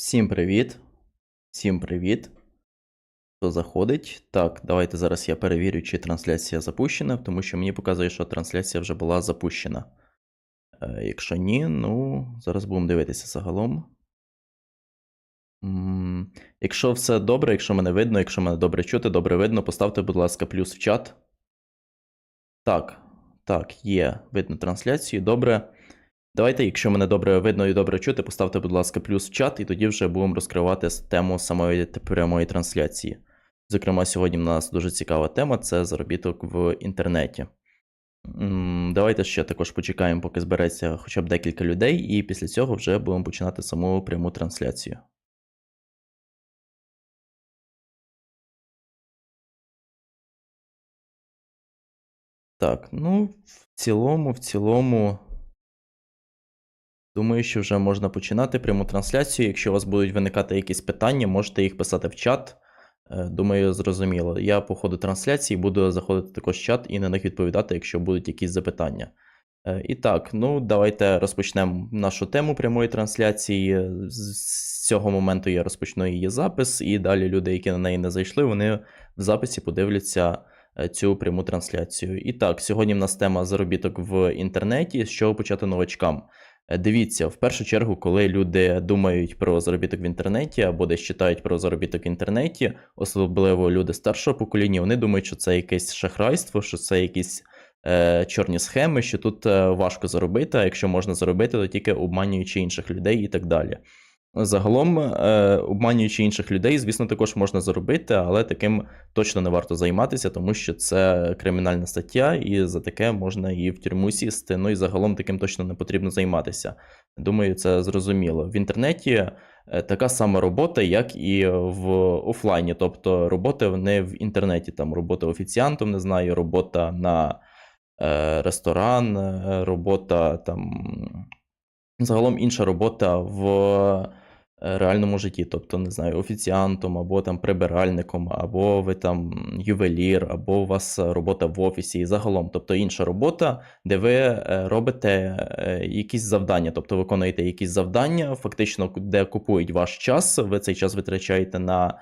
Всім привіт. Всім привіт. Хто заходить? Так, давайте зараз я перевірю, чи трансляція запущена, тому що мені показує, що трансляція вже була запущена. Е, якщо ні, ну, зараз будемо дивитися загалом. Якщо все добре, якщо мене видно, якщо мене добре чути, добре видно, поставте, будь ласка, плюс в чат. Так, так, є. Видно трансляцію. Добре. Давайте, якщо мене добре видно і добре чути, поставте, будь ласка, плюс в чат, і тоді вже будемо розкривати тему самої прямої трансляції. Зокрема, сьогодні в нас дуже цікава тема це заробіток в інтернеті. Давайте ще також почекаємо, поки збереться хоча б декілька людей, і після цього вже будемо починати саму пряму трансляцію. Так, ну, в цілому, в цілому. Думаю, що вже можна починати пряму трансляцію. Якщо у вас будуть виникати якісь питання, можете їх писати в чат. Е, Думаю, зрозуміло. Я по ходу трансляції буду заходити також в чат і на них відповідати, якщо будуть якісь запитання. Е, І так, ну давайте розпочнемо нашу тему прямої трансляції. З з цього моменту я розпочну її запис, і далі люди, які на неї не зайшли, вони в записі подивляться е, цю пряму трансляцію. І так, сьогодні в нас тема заробіток в інтернеті. З чого почати новачкам? Е, Дивіться, в першу чергу, коли люди думають про заробіток в інтернеті або десь читають про заробіток в інтернеті, особливо люди старшого покоління, вони думають, що це якесь шахрайство, що це якісь е, чорні схеми, що тут е, важко заробити, а якщо можна заробити, то тільки обманюючи інших людей і так далі. Загалом, е, обманюючи інших людей, звісно, також можна заробити, але таким точно не варто займатися, тому що це кримінальна стаття, і за таке можна і в тюрму сісти. Ну і загалом таким точно не потрібно займатися. Думаю, це зрозуміло. В інтернеті е, така сама робота, як і в офлайні. Тобто робота не в інтернеті, там робота офіціантом, не знаю, робота на е, ресторан, робота там. Загалом інша робота в реальному житті, тобто, не знаю, офіціантом, або там прибиральником, або ви там ювелір, або у вас робота в офісі, і загалом, тобто інша робота, де ви е, робите е, якісь завдання, тобто виконуєте якісь завдання, фактично, де купують ваш час, ви цей час витрачаєте на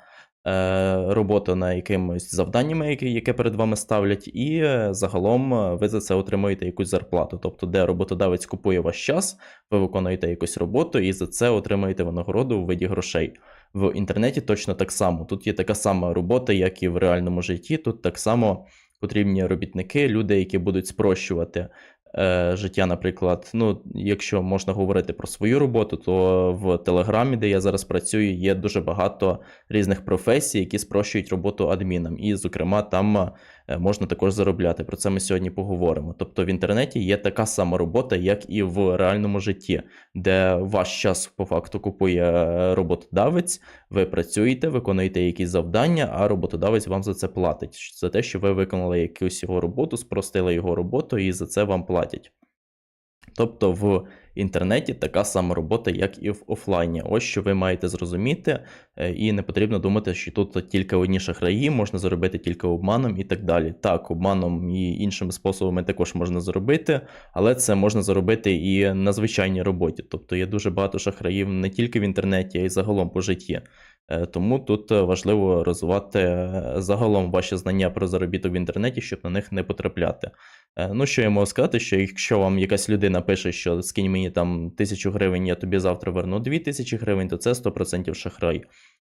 е, роботу на якимось завданнями, яке перед вами ставлять, і е, загалом е, ви за це отримуєте якусь зарплату. Тобто, де роботодавець купує ваш час, ви виконуєте якусь роботу і за це отримуєте винагороду у виді грошей. В інтернеті точно так само. Тут є така сама робота, як і в реальному житті. Тут так само потрібні робітники, люди, які будуть спрощувати е, життя, наприклад. Ну, якщо можна говорити про свою роботу, то в Телеграмі, де я зараз працюю, є дуже багато різних професій, які спрощують роботу адмінам. І, зокрема, там можна також заробляти. Про це ми сьогодні поговоримо. Тобто в інтернеті є така сама робота, як і в реальному житті, де ваш час по факту купує е, роботодавець, ви працюєте, виконуєте якісь завдання, а роботодавець вам за це платить. За те, що ви виконали якусь його роботу, спростили його роботу, і за це вам платять. Тобто в інтернеті така сама робота, як і в офлайні. Ось що ви маєте зрозуміти, е, і не потрібно думати, що тут тільки одні шахраї, можна заробити тільки обманом і так далі. Так, обманом і іншими способами також можна заробити, але це можна заробити і на звичайній роботі. Тобто є дуже багато шахраїв не тільки в інтернеті, а й загалом по житті. Е, Тому тут е, важливо розвивати е, загалом ваші знання про заробіток в інтернеті, щоб на них не потрапляти. Ну, що я можу сказати, що якщо вам якась людина пише, що скинь мені там тисячу гривень, я тобі завтра верну дві тисячі гривень, то це 100% шахрай.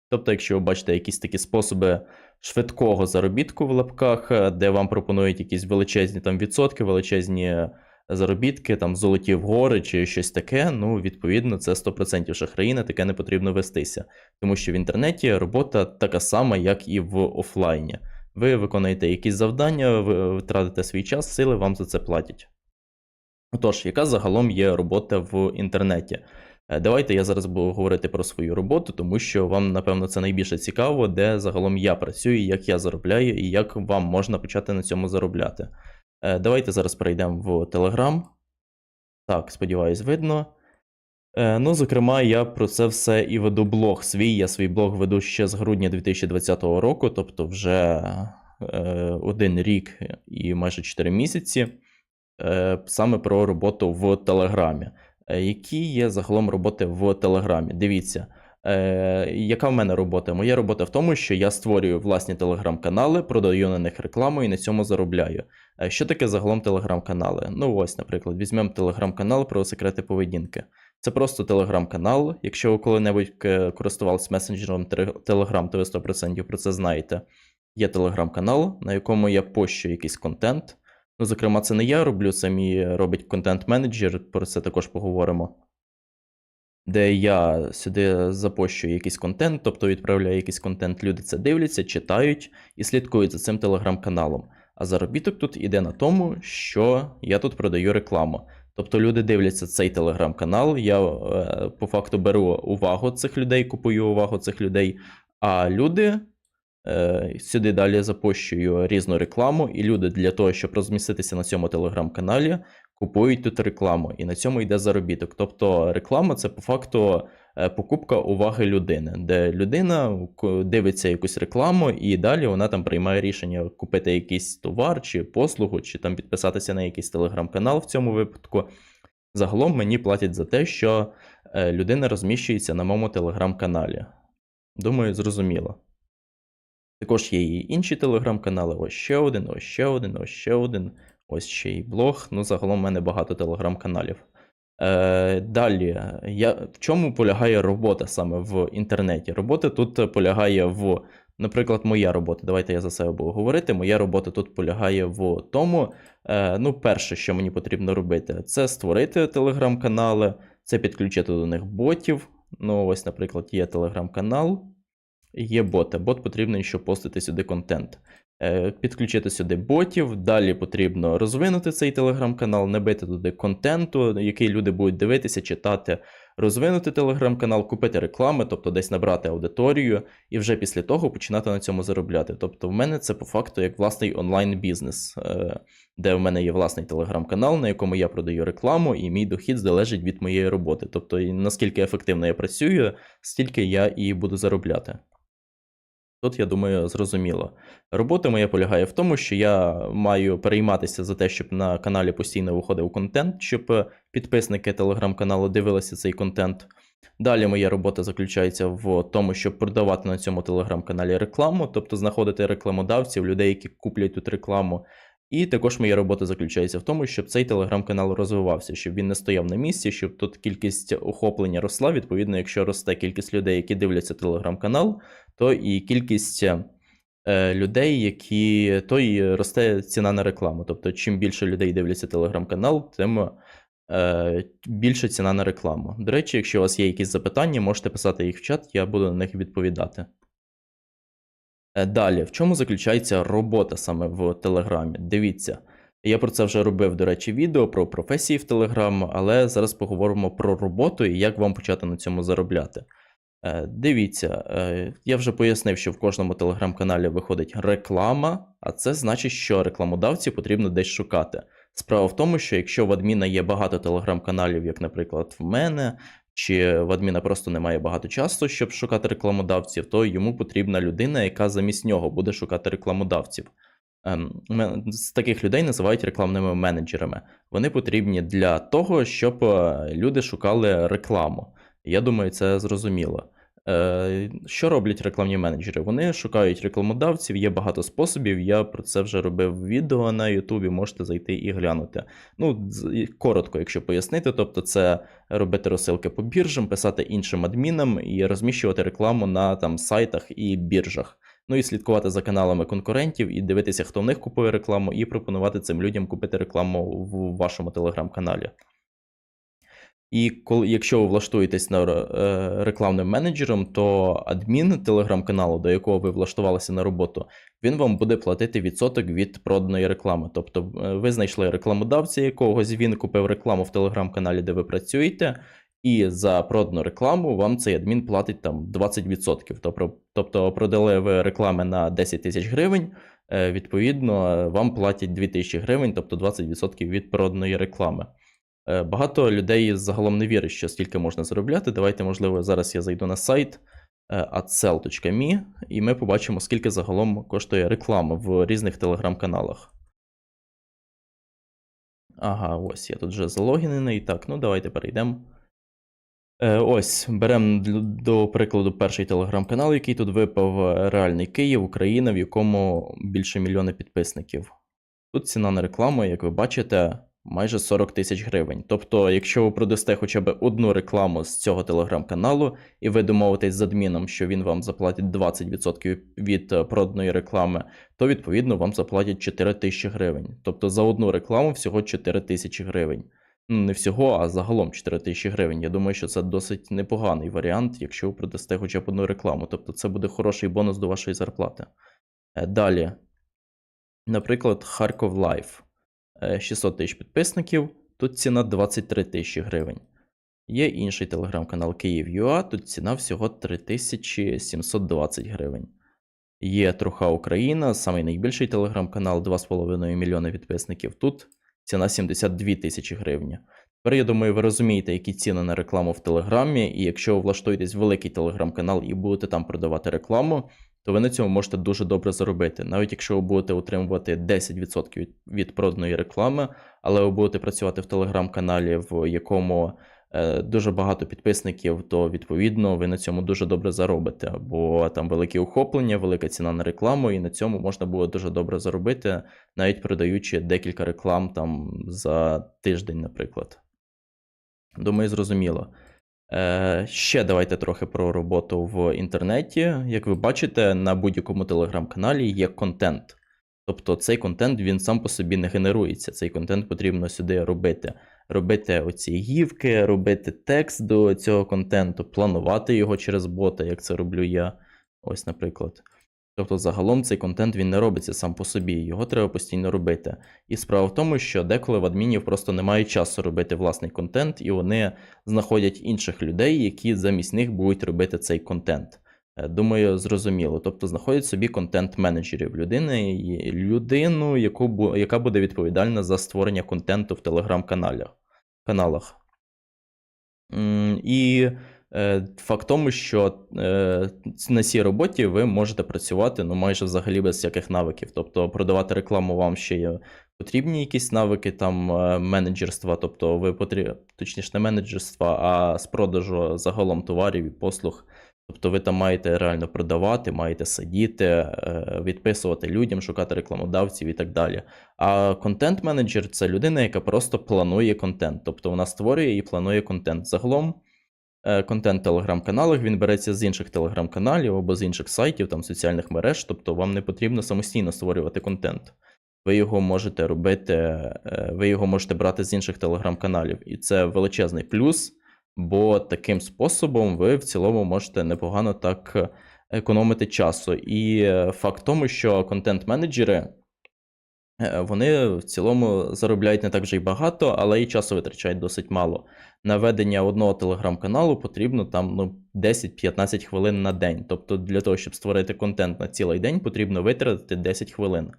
Тобто, якщо ви бачите якісь такі способи швидкого заробітку в лапках, де вам пропонують якісь величезні там відсотки, величезні заробітки, там золоті в гори чи щось таке, ну, відповідно, це 100% шахраї, на таке не потрібно вестися. Тому що в інтернеті робота така сама, як і в офлайні. Ви виконуєте якісь завдання, ви втратите свій час, сили вам за це платять. Отож, яка загалом є робота в інтернеті? Е, Давайте я зараз буду говорити про свою роботу, тому що вам, напевно, це найбільше цікаво, де загалом я працюю, як я заробляю і як вам можна почати на цьому заробляти. Е, Давайте зараз перейдемо в Telegram. Так, сподіваюсь, видно. Е, Ну, зокрема, я про це все і веду блог свій. Я свій блог веду ще з грудня 2020 року, тобто вже е, один рік і майже 4 місяці, саме про роботу в Телеграмі. Які є загалом роботи в Телеграмі? Дивіться, Е, яка в мене робота? Моя робота в тому, що я створюю власні телеграм-канали, продаю на них рекламу і на цьому заробляю. Е, Що таке загалом телеграм-канали? Ну ось, наприклад, візьмемо телеграм-канал про секрети поведінки. Це просто телеграм-канал. Якщо ви коли-небудь е, користувалися месенджером Telegram, то ви 100% про це знаєте. Є телеграм-канал, на якому я пощу якийсь контент. Ну, зокрема, це не я роблю, це мій робить контент-менеджер, про це також поговоримо. Де я сюди запощую якийсь контент, тобто відправляю якийсь контент, люди це дивляться, читають і слідкують за цим телеграм-каналом. А заробіток тут іде на тому, що я тут продаю рекламу. Тобто люди дивляться цей телеграм-канал, я е, по факту беру увагу цих людей, купую увагу цих людей, а люди сюди далі запущую різну рекламу, і люди для того, щоб розміститися на цьому телеграм-каналі, купують тут рекламу, і на цьому йде заробіток. Тобто реклама це по факту е, покупка уваги людини, де людина дивиться якусь рекламу, і далі вона там приймає рішення купити якийсь товар чи послугу, чи там підписатися на якийсь телеграм-канал в цьому випадку. Загалом мені платять за те, що е, людина розміщується на моєму телеграм-каналі. Думаю, зрозуміло. Також є і інші телеграм-канали. Ось ще один, ось ще один, ось ще один, ось ще й блог. Ну, загалом в мене багато телеграм-каналів. Е, далі, я, в чому полягає робота саме в інтернеті? Робота тут полягає в, наприклад, моя робота. Давайте я за себе буду говорити. Моя робота тут полягає в тому, е, ну, перше, що мені потрібно робити, це створити телеграм-канали, це підключити до них ботів. Ну, ось, наприклад, є телеграм-канал. Є боти. Бот потрібно, щоб постити сюди контент. Е, Підключити сюди ботів. Далі потрібно розвинути цей телеграм-канал, набити туди контенту, який люди будуть дивитися, читати, розвинути телеграм-канал, купити реклами, тобто десь набрати аудиторію, і вже після того починати на цьому заробляти. Тобто, в мене це по факту як власний онлайн-бізнес, е, де в мене є власний телеграм-канал, на якому я продаю рекламу, і мій дохід залежить від моєї роботи. Тобто, наскільки ефективно я працюю, стільки я і буду заробляти. Тут, я думаю, зрозуміло. Робота моя полягає в тому, що я маю перейматися за те, щоб на каналі постійно виходив контент, щоб підписники телеграм-каналу дивилися цей контент. Далі моя робота заключається в тому, щоб продавати на цьому телеграм-каналі рекламу, тобто знаходити рекламодавців, людей, які куплять тут рекламу. І також моя робота заключається в тому, щоб цей телеграм-канал розвивався, щоб він не стояв на місці, щоб тут кількість охоплення росла. Відповідно, якщо росте кількість людей, які дивляться телеграм-канал, то і кількість е, людей, які то і росте ціна на рекламу. Тобто, чим більше людей дивляться телеграм-канал, тим е, більше ціна на рекламу. До речі, якщо у вас є якісь запитання, можете писати їх в чат, я буду на них відповідати. Е, Далі, в чому заключається робота саме в Телеграмі? Дивіться, я про це вже робив, до речі, відео про професії в Телеграм, але зараз поговоримо про роботу і як вам почати на цьому заробляти. Е, Дивіться, е, я вже пояснив, що в кожному телеграм-каналі виходить реклама, а це значить, що рекламодавці потрібно десь шукати. Справа в тому, що якщо в адміна є багато телеграм-каналів, як, наприклад, в мене, чи в адміна просто немає багато часу, щоб шукати рекламодавців, то йому потрібна людина, яка замість нього буде шукати рекламодавців. Ем, З таких людей називають рекламними менеджерами. Вони потрібні для того, щоб е, люди шукали рекламу. Я думаю, це зрозуміло. Е, Що роблять рекламні менеджери? Вони шукають рекламодавців, є багато способів. Я про це вже робив відео на Ютубі, можете зайти і глянути. Ну, коротко, якщо пояснити, тобто це робити розсилки по біржам, писати іншим адмінам і розміщувати рекламу на там сайтах і біржах. Ну і слідкувати за каналами конкурентів і дивитися, хто в них купує рекламу, і пропонувати цим людям купити рекламу в вашому телеграм-каналі. І коли, якщо ви влаштуєтесь на е, рекламним менеджером, то адмін телеграм-каналу, до якого ви влаштувалися на роботу, він вам буде платити відсоток від проданої реклами. Тобто е, ви знайшли рекламодавця якогось, він купив рекламу в телеграм-каналі, де ви працюєте, і за продану рекламу вам цей адмін платить там 20%. Тобто, тобто продали ви реклами на 10 тисяч гривень, е, відповідно, вам платять 2 тисячі гривень, тобто 20% від проданої реклами. Е, Багато людей загалом не вірить, що стільки можна заробляти. Давайте, можливо, зараз я зайду на сайт е, adsell.me, і ми побачимо, скільки загалом коштує реклама в різних телеграм-каналах. Ага, ось я тут вже залогінений. Так, ну давайте перейдемо. Е, ось, беремо до прикладу перший телеграм-канал, який тут випав, е, реальний Київ, Україна, в якому більше мільйона підписників. Тут ціна на рекламу, як ви бачите, майже 40 тисяч гривень. Тобто, якщо ви продасте хоча б одну рекламу з цього телеграм-каналу, і ви домовитесь з адміном, що він вам заплатить 20% від е, проданої реклами, то відповідно вам заплатять 4 тисячі гривень. Тобто за одну рекламу всього 4 тисячі гривень. Ну, не всього, а загалом 4 тисячі гривень. Я думаю, що це досить непоганий варіант, якщо ви продасте хоча б одну рекламу. Тобто це буде хороший бонус до вашої зарплати. Е, Далі, наприклад, Харков Лайф. Е, 600 тисяч підписників, тут ціна 23 тисячі гривень. Є інший телеграм-канал Київ.ua, тут ціна всього 3720 гривень. Є Труха Україна, самий найбільший телеграм-канал, 2,5 мільйони підписників. Тут ціна 72 тисячі гривень. Тепер, я думаю, ви розумієте, які ціни на рекламу в Телеграмі, і якщо ви влаштуєтесь в великий телеграм-канал і будете там продавати рекламу, то ви на цьому можете дуже добре заробити. Навіть якщо ви будете отримувати 10% від, проданої реклами, але ви будете працювати в телеграм-каналі, в якому е, дуже багато підписників, то відповідно ви на цьому дуже добре заробите, бо там великі охоплення, велика ціна на рекламу, і на цьому можна було дуже добре заробити, навіть продаючи декілька реклам там за тиждень, наприклад. Думаю, зрозуміло. Е, ще давайте трохи про роботу в інтернеті. Як ви бачите, на будь-якому телеграм-каналі є контент. Тобто цей контент він сам по собі не генерується. Цей контент потрібно сюди робити. Робити оці гівки, робити текст до цього контенту, планувати його через бота, як це роблю я. Ось, наприклад. Тобто, загалом цей контент він не робиться сам по собі, його треба постійно робити. І справа в тому, що деколи в адмінів просто немає часу робити власний контент, і вони знаходять інших людей, які замість них будуть робити цей контент. Е, Думаю, зрозуміло. Тобто знаходять собі контент-менеджерів людини, людину, яку, яка буде відповідальна за створення контенту в телеграм-каналах. Каналах. І факт в тому, що е, на цій роботі ви можете працювати ну, майже взагалі без всяких навиків. Тобто продавати рекламу вам ще є потрібні якісь навики там е, менеджерства, тобто ви потрібні, точніше, не менеджерства, а з продажу загалом товарів і послуг. Тобто ви там маєте реально продавати, маєте сидіти, е, відписувати людям, шукати рекламодавців і так далі. А контент-менеджер це людина, яка просто планує контент. Тобто вона створює і планує контент. Загалом е, контент в телеграм-каналах він береться з інших телеграм-каналів або з інших сайтів, там соціальних мереж. Тобто вам не потрібно самостійно створювати контент. Ви його можете робити, е, ви його можете брати з інших телеграм-каналів. І це величезний плюс, бо таким способом ви в цілому можете непогано так е, економити часу. І е, факт тому, що контент-менеджери. Е, Вони в цілому заробляють не так вже й багато, але і часу витрачають досить мало. На ведення одного телеграм-каналу потрібно там ну, 10-15 хвилин на день. Тобто для того, щоб створити контент на цілий день, потрібно витратити 10 хвилин.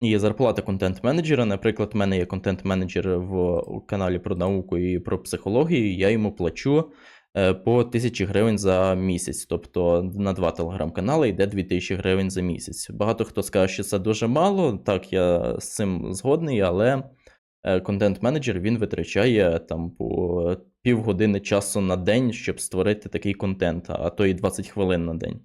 І зарплата контент-менеджера, наприклад, в мене є контент-менеджер в каналі про науку і про психологію, я йому плачу е, по 1000 гривень за місяць. Тобто на два телеграм-канали йде 2000 гривень за місяць. Багато хто скаже, що це дуже мало. Так, я з цим згодний, але контент-менеджер він витрачає там по півгодини часу на день, щоб створити такий контент, а то і 20 хвилин на день.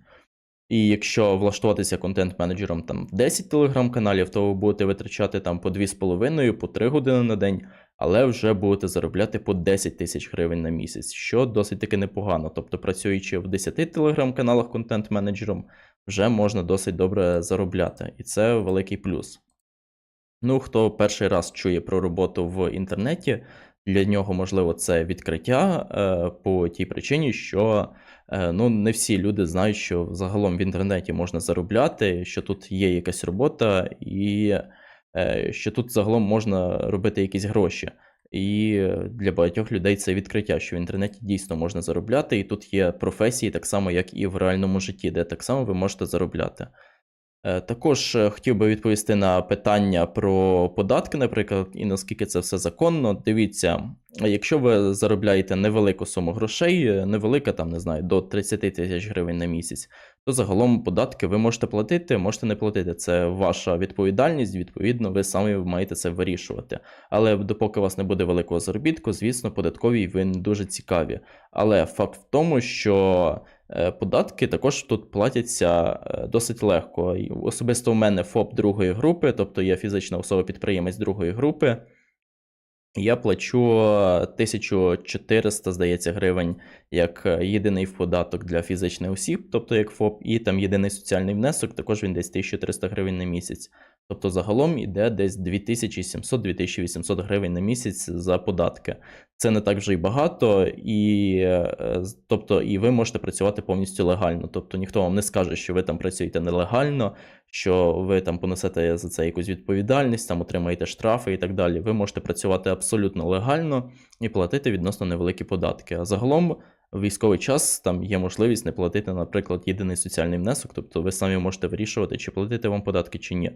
І якщо влаштуватися контент-менеджером там в 10 телеграм-каналів, то ви будете витрачати там по 2,5, по 3 години на день, але вже будете заробляти по 10 тисяч гривень на місяць, що досить таки непогано. Тобто, працюючи в 10 телеграм-каналах контент-менеджером, вже можна досить добре заробляти. І це великий плюс. Ну, хто перший раз чує про роботу в інтернеті, для нього, можливо, це відкриття е, по тій причині, що е, ну, не всі люди знають, що загалом в інтернеті можна заробляти, що тут є якась робота, і е, що тут загалом можна робити якісь гроші. І для багатьох людей це відкриття, що в інтернеті дійсно можна заробляти, і тут є професії, так само, як і в реальному житті, де так само ви можете заробляти. Е, Також е, хотів би відповісти на питання про податки, наприклад, і наскільки це все законно. Дивіться, якщо ви заробляєте невелику суму грошей, е, невелика, там не знаю, до 30 тисяч гривень на місяць, то загалом податки ви можете платити, можете не платити. Це ваша відповідальність. Відповідно, ви самі маєте це вирішувати. Але допоки у вас не буде великого заробітку, звісно, податкові ви не дуже цікаві. Але факт в тому, що податки також тут платяться е, досить легко. Особисто у мене ФОП другої групи, тобто я фізична особа-підприємець другої групи. Я плачу е, 1400, здається, гривень як е, єдиний податок для фізичних осіб, тобто як ФОП, і там єдиний соціальний внесок, також він десь 1300 гривень на місяць. Тобто загалом йде десь 2700-2800 гривень на місяць за податки. Це не так вже й багато, і, е, тобто, і ви можете працювати повністю легально. Тобто ніхто вам не скаже, що ви там працюєте нелегально, що ви там понесете за це якусь відповідальність, там отримаєте штрафи і так далі. Ви можете працювати абсолютно легально і платити відносно невеликі податки. А загалом в військовий час там є можливість не платити, наприклад, єдиний соціальний внесок, тобто ви самі можете вирішувати, чи платити вам податки чи ні.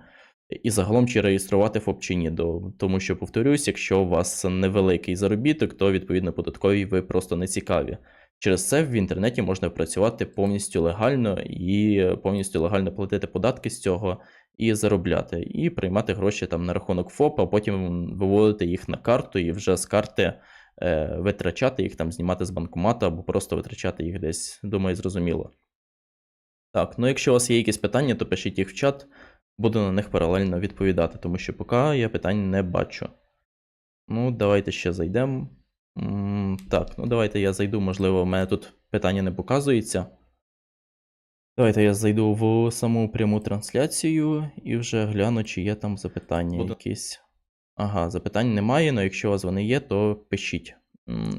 І загалом чи реєструвати ФОП чи ні. До- Тому що, повторюсь, якщо у вас невеликий заробіток, то відповідно податкові ви просто не цікаві. Через це в інтернеті можна працювати повністю легально і повністю легально платити податки з цього і заробляти, і приймати гроші там на рахунок ФОП, а потім виводити їх на карту і вже з карти е, витрачати їх там, знімати з банкомату або просто витрачати їх десь. Думаю, зрозуміло. Так, ну якщо у вас є якісь питання, то пишіть їх в чат, буду на них паралельно відповідати, тому що поки я питань не бачу. Ну, давайте ще зайдемо. Так, ну давайте я зайду, можливо, в мене тут питання не показується. Давайте я зайду в саму пряму трансляцію і вже гляну, чи є там запитання Буду- якісь. Ага, запитань немає, але якщо у вас вони є, то пишіть.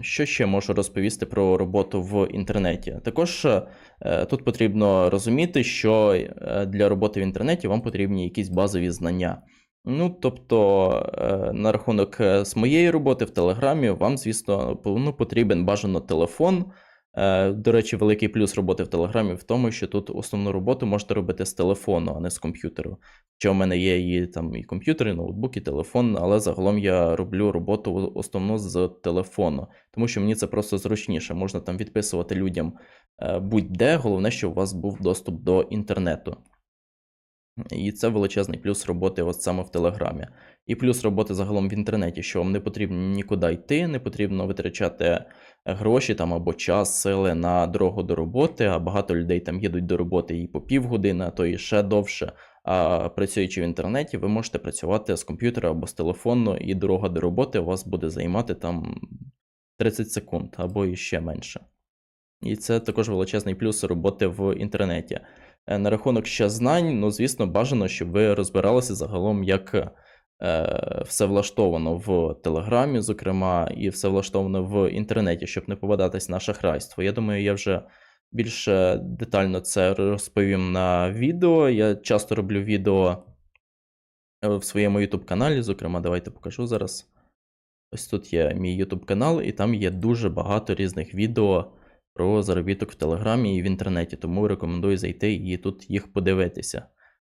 Що ще можу розповісти про роботу в інтернеті? Також е, тут потрібно розуміти, що е, для роботи в інтернеті вам потрібні якісь базові знання. Ну, тобто, е, на рахунок е, з моєї роботи в Телеграмі, вам, звісно, ну, потрібен бажано телефон. Е, До речі, великий плюс роботи в Телеграмі в тому, що тут основну роботу можете робити з телефону, а не з комп'ютеру. Що в мене є і там і комп'ютер, і ноутбук, і телефон, але загалом я роблю роботу основну з телефону, тому що мені це просто зручніше. Можна там відписувати людям будь-де, головне, щоб у вас був доступ до інтернету. І це величезний плюс роботи от саме в Телеграмі. І плюс роботи загалом в інтернеті, що вам не потрібно нікуди йти, не потрібно витрачати гроші там або час, сили на дорогу до роботи, а багато людей там їдуть до роботи і по півгодини, а то і ще довше. А працюючи в інтернеті, ви можете працювати з комп'ютера або з телефону, і дорога до роботи у вас буде займати там 30 секунд або і ще менше. І це також величезний плюс роботи в інтернеті. Е, На рахунок ще знань, ну, звісно, бажано, щоб ви розбиралися загалом, як е, все влаштовано в Телеграмі, зокрема, і все влаштовано в інтернеті, щоб не попадатись на шахрайство. Я думаю, я вже більш детально це розповім на відео. Я часто роблю відео е, в своєму YouTube каналі. Зокрема, давайте покажу зараз. Ось тут є мій YouTube канал, і там є дуже багато різних відео про заробіток в Телеграмі і в інтернеті, тому рекомендую зайти і тут їх подивитися.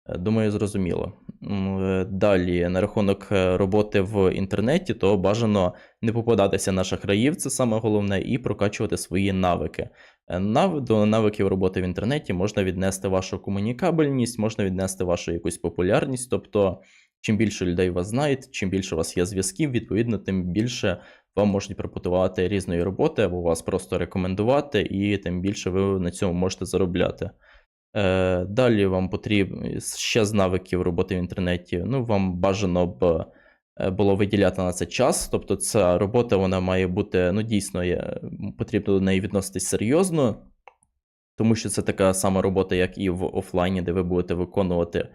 Е, Думаю, зрозуміло. Е, Далі, на рахунок е, роботи в інтернеті, то бажано не попадатися на шахраїв, це саме головне, і прокачувати свої навики. Нав... До навиків роботи в інтернеті можна віднести вашу комунікабельність, можна віднести вашу якусь популярність. Тобто, чим більше людей вас знають, чим більше у вас є зв'язків, відповідно, тим більше вам можуть пропонувати різної роботи або вас просто рекомендувати, і тим більше ви на цьому можете заробляти. Е, далі вам потрібно ще з навиків роботи в інтернеті. Ну, вам бажано б е, було виділяти на це час. Тобто, ця робота вона має бути ну, дійсно є, потрібно до неї відноситись серйозно. Тому що це така сама робота, як і в офлайні, де ви будете виконувати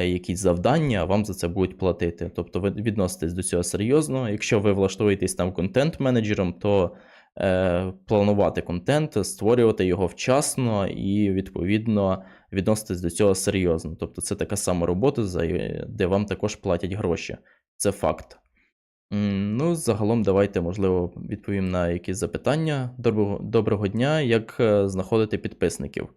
якісь завдання, вам за це будуть платити. Тобто ви відноситесь до цього серйозно. Якщо ви влаштуєтесь там контент-менеджером, то е, планувати контент, створювати його вчасно і, відповідно, відноситись до цього серйозно. Тобто це така сама робота, де вам також платять гроші. Це факт. Ну, загалом, давайте, можливо, відповім на якісь запитання. Доброго, доброго дня. Як е, знаходити підписників?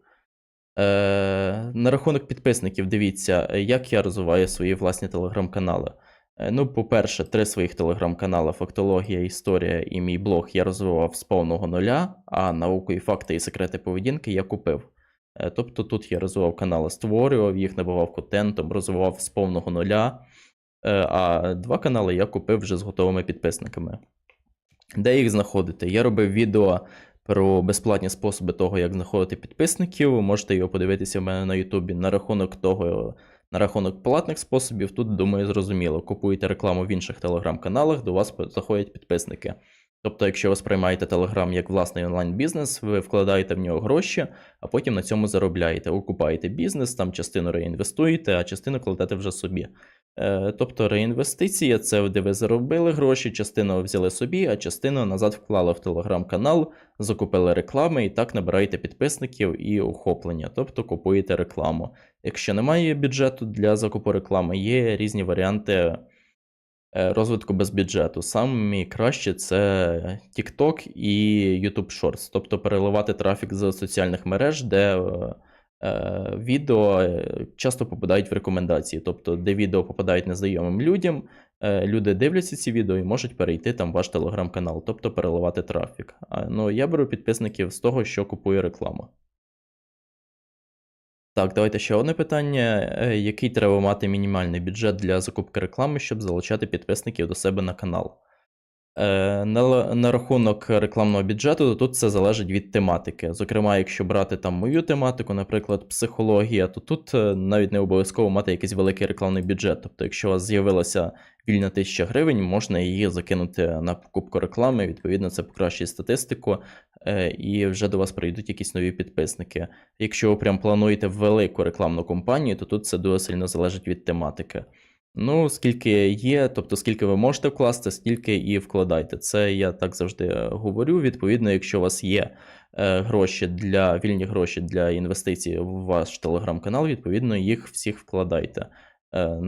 Е, на рахунок підписників, дивіться, як я розвиваю свої власні телеграм-канали. Е, Ну, по-перше, три своїх телеграм-канали Фактологія, Історія і мій блог я розвивав з повного нуля, а науку і факти і секрети поведінки я купив. Е, Тобто тут я розвивав канали, створював їх, набивав контентом, розвивав з повного нуля. А два канали я купив вже з готовими підписниками. Де їх знаходити? Я робив відео про безплатні способи того, як знаходити підписників. Ви Можете його подивитися в мене на Ютубі. На рахунок того, на рахунок платних способів, тут, думаю, зрозуміло. Купуєте рекламу в інших телеграм-каналах, до вас заходять підписники. Тобто, якщо ви сприймаєте Telegram як власний онлайн-бізнес, ви вкладаєте в нього гроші, а потім на цьому заробляєте. Окупаєте бізнес, там частину реінвестуєте, а частину кладете вже собі. Е, Тобто реінвестиція це де ви заробили гроші, частину взяли собі, а частину назад вклали в телеграм-канал, закупили реклами і так набираєте підписників і охоплення, тобто купуєте рекламу. Якщо немає бюджету для закупу реклами, є різні варіанти е, розвитку без бюджету. Самі краще це TikTok і YouTube Shorts, тобто переливати трафік з соціальних мереж, де е, відео е, часто попадають в рекомендації, тобто де відео попадають незнайомим людям, е, люди дивляться ці відео і можуть перейти там в ваш телеграм-канал, тобто переливати трафік. Ну, я беру підписників з того, що купую рекламу. Так, давайте ще одне питання. Е, Який треба мати мінімальний бюджет для закупки реклами, щоб залучати підписників до себе на канал? Е, На, на рахунок рекламного бюджету, то тут це залежить від тематики. Зокрема, якщо брати там мою тематику, наприклад, психологія, то тут е, навіть не обов'язково мати якийсь великий рекламний бюджет. Тобто, якщо у вас з'явилася вільна тисяча гривень, можна її закинути на покупку реклами. Відповідно, це покращує статистику, е, і вже до вас прийдуть якісь нові підписники. Якщо ви прям плануєте велику рекламну кампанію, то тут це дуже сильно залежить від тематики. Ну, скільки є, тобто скільки ви можете вкласти, стільки і вкладайте. Це я так завжди е, говорю. Відповідно, якщо у вас є е, гроші для вільні гроші для інвестицій в ваш телеграм-канал, відповідно, їх всіх вкладайте. Е,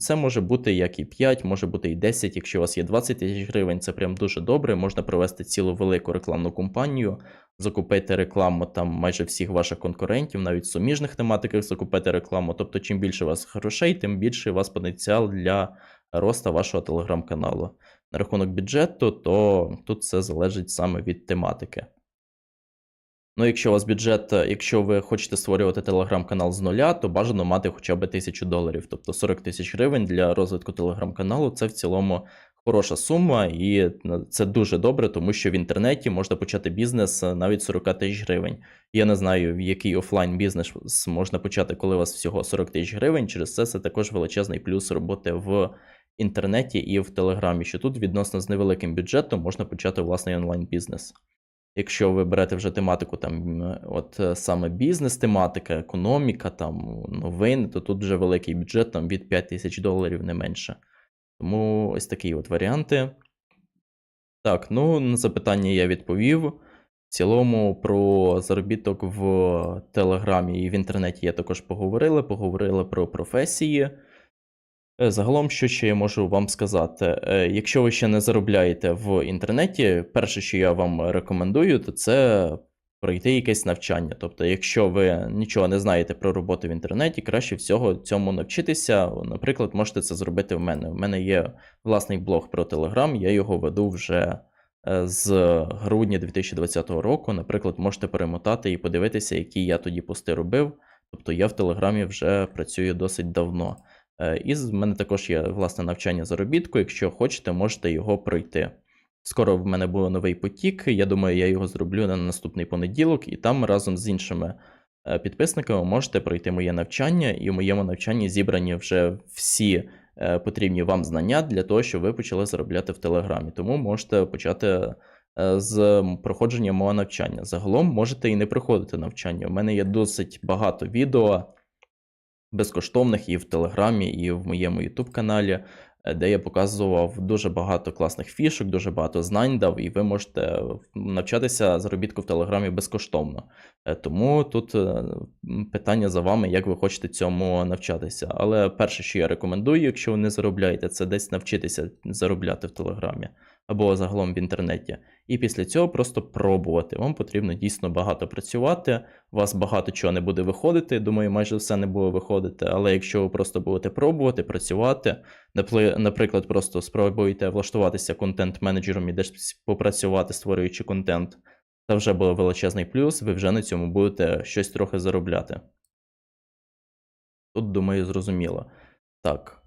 Це може бути як і 5, може бути і 10. Якщо у вас є 20 тисяч гривень, це прям дуже добре. Можна провести цілу велику рекламну кампанію, закупити рекламу там майже всіх ваших конкурентів, навіть в суміжних тематиках закупити рекламу. Тобто, чим більше у вас грошей, тим більше у вас потенціал для росту вашого телеграм-каналу. На рахунок бюджету, то тут все залежить саме від тематики. Ну, якщо у вас бюджет, е, якщо ви хочете створювати телеграм-канал з нуля, то бажано мати хоча б 1000 доларів, тобто 40 тисяч гривень для розвитку телеграм-каналу. Це в цілому хороша сума, і е, це дуже добре, тому що в інтернеті можна почати бізнес е, навіть 40 тисяч гривень. Я не знаю, який офлайн бізнес можна почати, коли у вас всього 40 тисяч гривень. Через це це також величезний плюс роботи в інтернеті і в Телеграмі, що тут відносно з невеликим бюджетом можна почати власний онлайн-бізнес. Якщо ви берете вже тематику, там, от е, саме бізнес-тематика, економіка, там, новини, то тут вже великий бюджет там, від 5 тисяч доларів не менше. Тому ось такі от варіанти. Так, ну на запитання я відповів. В цілому про заробіток в Телеграмі і в інтернеті я також поговорили. Поговорили про професії. Е, Загалом, що ще я можу вам сказати? Е, Якщо ви ще не заробляєте в інтернеті, перше, що я вам рекомендую, то це пройти якесь навчання. Тобто, якщо ви нічого не знаєте про роботу в інтернеті, краще всього цьому навчитися. Наприклад, можете це зробити в мене. У мене є власний блог про Telegram, я його веду вже е, з грудня 2020 року. Наприклад, можете перемотати і подивитися, які я тоді пости робив. Тобто я в Телеграмі вже працюю досить давно. Е, І з мене також є власне навчання заробітку. Якщо хочете, можете його пройти. Скоро в мене буде новий потік. Я думаю, я його зроблю на наступний понеділок, і там разом з іншими е, підписниками можете пройти моє навчання, і в моєму навчанні зібрані вже всі е, потрібні вам знання для того, щоб ви почали заробляти в Телеграмі. Тому можете почати з проходження мого навчання. Загалом можете і не проходити навчання. У мене є досить багато відео безкоштовних і в Телеграмі, і в моєму YouTube каналі, е, де я показував дуже багато класних фішок, дуже багато знань дав, і ви можете навчатися заробітку в Телеграмі безкоштовно. Е, Тому тут е, питання за вами, як ви хочете цьому навчатися. Але перше, що я рекомендую, якщо ви не заробляєте, це десь навчитися заробляти в Телеграмі. або загалом в інтернеті. І після цього просто пробувати. Вам потрібно дійсно багато працювати. У вас багато чого не буде виходити. Думаю, майже все не буде виходити. Але якщо ви просто будете пробувати, працювати, наприклад, просто спробуєте влаштуватися контент-менеджером і десь попрацювати, створюючи контент, це вже буде величезний плюс, ви вже на цьому будете щось трохи заробляти. Тут, думаю, зрозуміло. Так.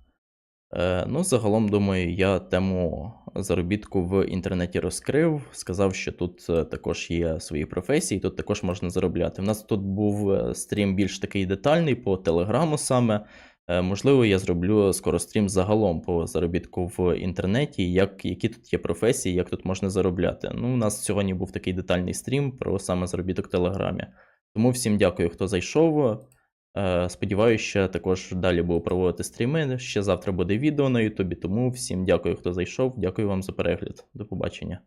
Е, ну, загалом, думаю, я тему заробітку в інтернеті розкрив. Сказав, що тут е, також є свої професії, тут також можна заробляти. У нас тут був е, стрім більш такий детальний по телеграму саме. Можливо, я зроблю скоро стрім загалом по заробітку в інтернеті, як, які тут є професії, як тут можна заробляти. Ну, у нас сьогодні був такий детальний стрім про саме заробіток в Телеграмі. Тому всім дякую, хто зайшов. Е, Сподіваюся, що також далі буду проводити стріми. Ще завтра буде відео на Ютубі, тому всім дякую, хто зайшов. Дякую вам за перегляд. До побачення.